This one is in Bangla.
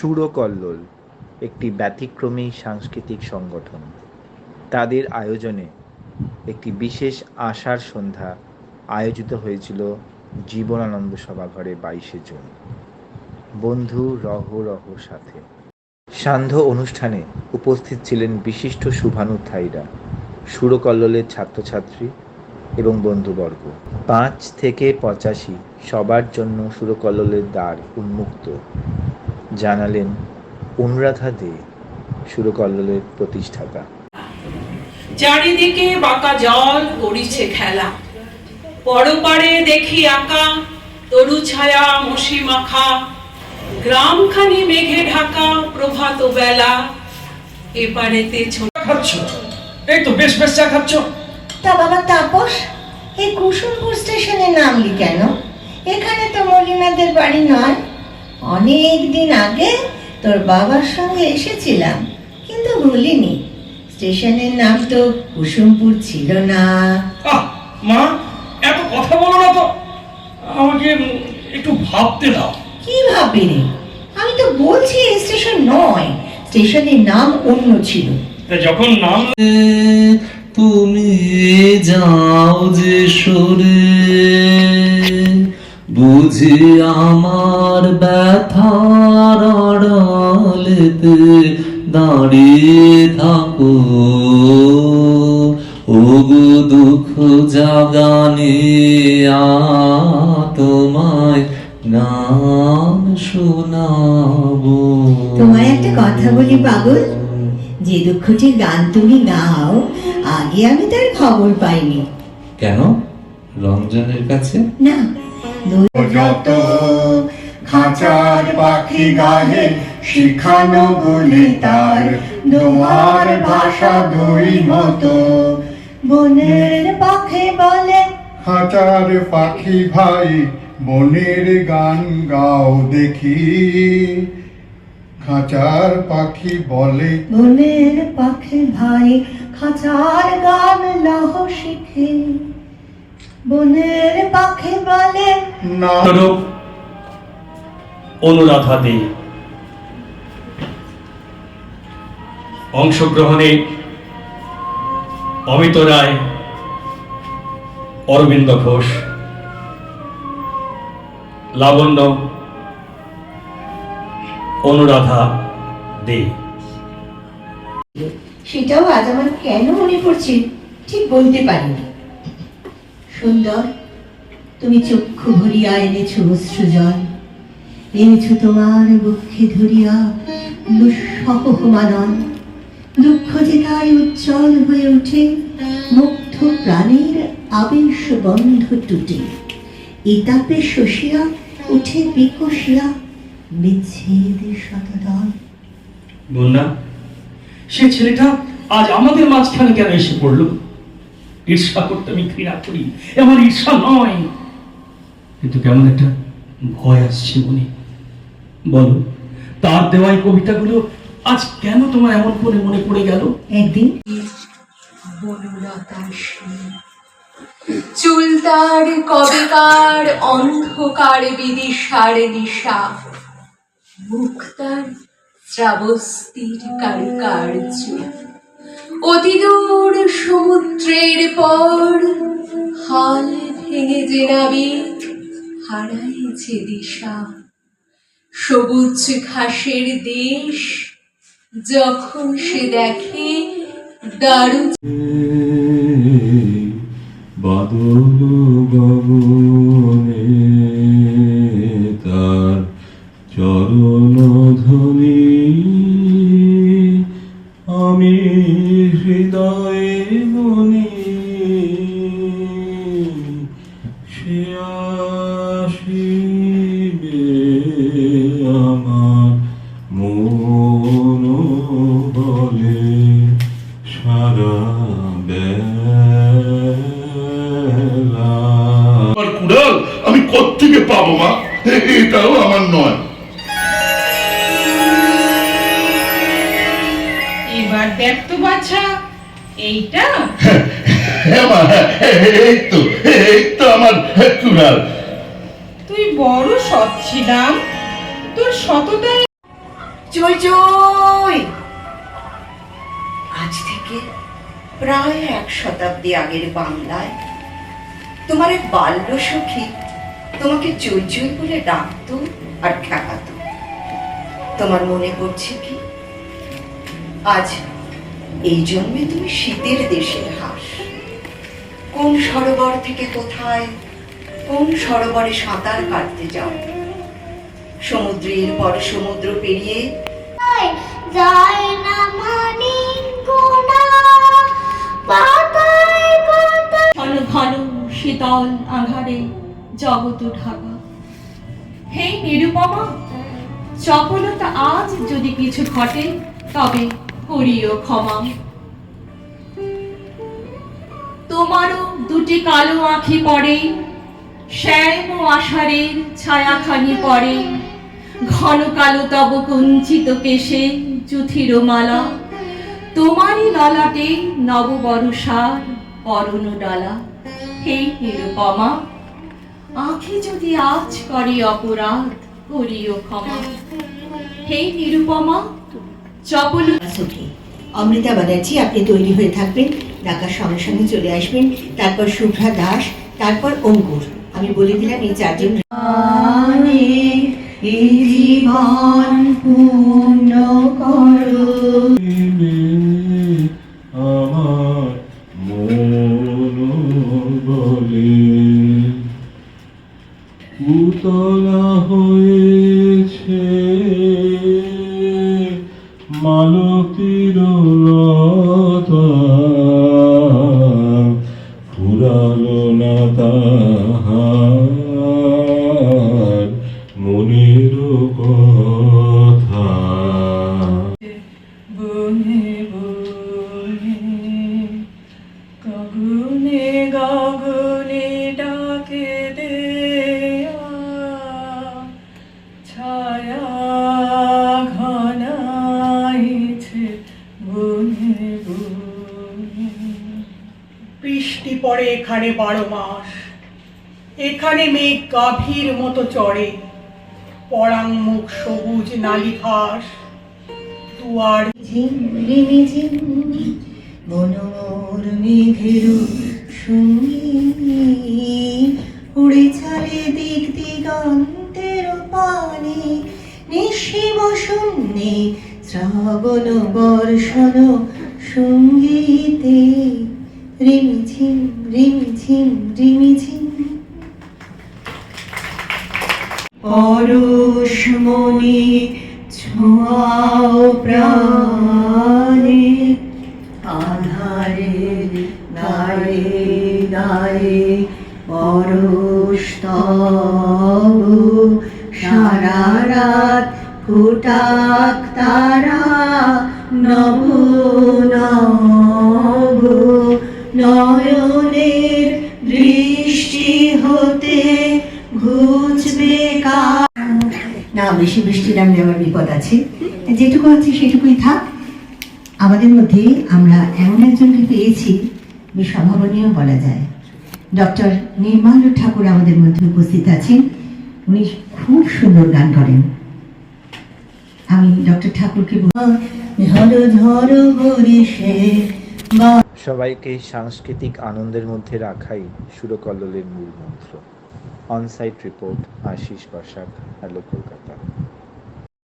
সুরকল্লোল, একটি ব্যতিক্রমী সাংস্কৃতিক সংগঠন। তাদের আয়োজনে একটি বিশেষ আশার সন্ধ্যা আয়োজিত হয়েছিল জীবনানন্দ সভাঘরে বাইশে জুন। বন্ধু রহ রহ সাথে। সান্ধ্য অনুষ্ঠানে উপস্থিত ছিলেন বিশিষ্ট শুভানুধ্যায়ীরা সুরকল্লোলের ছাত্রছাত্রী এবং বন্ধুবর্গ। পাঁচ থেকে পঁচাশি সবার জন্য সুরকল্লোলের দ্বার উন্মুক্ত। জানালেন অনুরাধা দে সুরকল্লোলের প্রতিষ্ঠাতা। চারিদিকে বাঁকা জল করিছে খেলা। পরপারে দেখি আঁকা তরু ছায়া মশি মাখা। গ্রামখানি মেঘে ঢাকা প্রভাত বেলা। এপারেতে ছোট খাচ্ছ? এই তো বেশ বেশ চা খাচ্ছ। তা বাবা তাপস এই কুসুমপুর স্টেশনে নামলি কেন? এখানে তো মলিনাদের বাড়ি নয়। অনেক দিন আগে তোর বাবার সঙ্গে এসেছিলাম কিন্তু ভুলিনি। স্টেশনের নাম তো কুসুমপুর ছিল না। মা এত কথা বলো না তো। আমাকে একটু ভাবতে দাও। কি ভাববি রে আমি তো বলছি স্টেশন নয় স্টেশনের নাম অন্য ছিল। তা যখন নাম তুমি যাও যে সরে। বুঝি আমার ব্যথার আড়ালেতে দাঁড়িয়ে থাকো। ওগো দুঃখ জাগানে তোমায় গান শোনাবো। তোমায় একটা কথা বলি পাগল? যে দুঃখটির গান তুমি গাও আগে আমি তার খবর পাইনি। কেন? রমজানের কাছে? না যত খাঁচার পাখি গাহে শিখানো বলে তার তোমার ভাষা দুই মতো। বনের পাখে বলে খাঁচার পাখি ভাই বনের গান গাও দেখি। খাঁচার পাখি বলে বনের পাখে ভাই খাঁচার গান লহ শিখে। বনের পাখে বলে না। স্বরূপ অনুরাধা দে। অংশগ্রহণে অমিত রায় অরবিন্দ ঘোষ লাবণ্য অনুরাধা দে। সেটাও আজ আমার কেন মনে পড়ছে? ঠিক বলতে পারিনি। সুন্দর, তুমি চক্ষু ভরিয়া এনেছো অশ্রু জল। এনেছো তোমার বক্ষে ধরিয়া দুঃসহ মানন দুঃখ যে তাই উজ্জ্বল হয়ে ওঠে, মুগ্ধ প্রাণের আবেশ বন্ধ টুটে। ইতাপে শশিয়া উঠে বিকশিয়া বিচ্ছেদ শতদল। বন্যা সে ছেলেটা আজ আমাদের মাঝখানে কেন এসে পড়ল? ঈর্ষা করতে আমি ঘৃণা করি। আমার ঈর্ষা নয়। কিন্তু কেমন একটা ভয় আসছে মনে। বলো, তার দেওয়া কবিতাগুলো আজ কেন তোমার এমন করে মনে পড়ে গেল? একদিন চুলতার কবেকার অন্ধকার বিদিশার দিশা মুক্তার শ্রাবস্তির কারুকার্য। অতিদূর সমুদ্রের পর হাল ভেঙে যে নাবিক হারাইছে দিশা। সবুজ ঘাসের দেশ যখন সে দেখে দারু বাদল গগনে তার চরণ এটাও আমার নয়। এবার দেখ তো বাছা এইটা? মা এই তো এই তো আমার কুড়াল তুই বড় সৎ ছিলাম তোর সততায় চই চই আজ থেকে প্রায় এক শতাব্দী আগের বাংলায় তোমার এক বাল্য সখী তোমাকে চই চই বলে ডাকতো আর ঠেকাতো তোমার মনে পড়ছে কি? আজ এই জন্মে তুমি শীতের দেশের হাঁস। কোন সরোবর থেকে কোথায় কোন সরোবরে সাঁতার কাটতে যাও? সমুদ্রের পর সমুদ্র পেরিয়ে যায় না মানে ঘন ঘন শীতল আধারে জগত ঢাকা। হে নিরুপমা, চপলতা আজ যদি কিছু ঘটে, তবে করিও ক্ষমা। তোমারও দুটি কালো আঁখি পড়ে, শ্যাম আষাঢ়ের ছায়াখানি পড়ে। ঘন কালো তব কুঞ্চিত কেশে চুথির মালা, তোমারই ললাটে নববরষার পরন ডালা হে নিরুপমা আঁখি যদি আজ করে অপরাধ করিও ক্ষমা। হে নিরুপমা চপল অমৃতা ব্যানার্জি আপনি তৈরি হয়ে থাকবেন ডাকার সঙ্গে সঙ্গে চলে আসবেন তারপর শুভ্রা দাস তারপর অঙ্কুর। আমি বলে দিলাম এই চারজন জীবন পূর্ণ করো। মালতীর লতা ফুরালো না তাহার মনের কথা। বৃষ্টি পড়ে এখানে বারো মাস। এখানে মেঘ গাভীর মতো চড়ে। পরাং মুখ সবুজ নালি ঘাস। দুয়ার ঝিমরিমি ঝিম। মনোর মেঘের সঙ্গী উড়ে ছাড়ে দিক দিগন্তের পানে। নিঃসীম শূন্যে শ্রাবণ বর্ষণ সঙ্গীতে রিমি ঝিম রিমিঝিম রিমি পরশমণি ছোঁয়াও প্রাণে আধারে গায়ে গায়ে পরশ তব সারা রাত ফোটাক তারা নব নব নয়নের দৃষ্টি হতে ঘুচবে না, বেশি বৃষ্টি নামলে আমার বিপদ আছে। যেটুকু আছে সেটুকুই থাক। আমাদের মধ্যে আমরা এমন একজনকে পেয়েছি বেশ অভাবনীয় বলা যায়। ডক্টর নির্মল ঠাকুর আমাদের মধ্যে উপস্থিত আছেন। উনি খুব সুন্দর গান করেন। আমি ডক্টর ঠাকুরকে সবাইকে সাংস্কৃতিক আনন্দের মধ্যে রাখাই সুরকল্লের মূল মন্ত্র। Onsite report Ashis Basak, hello Kolkata.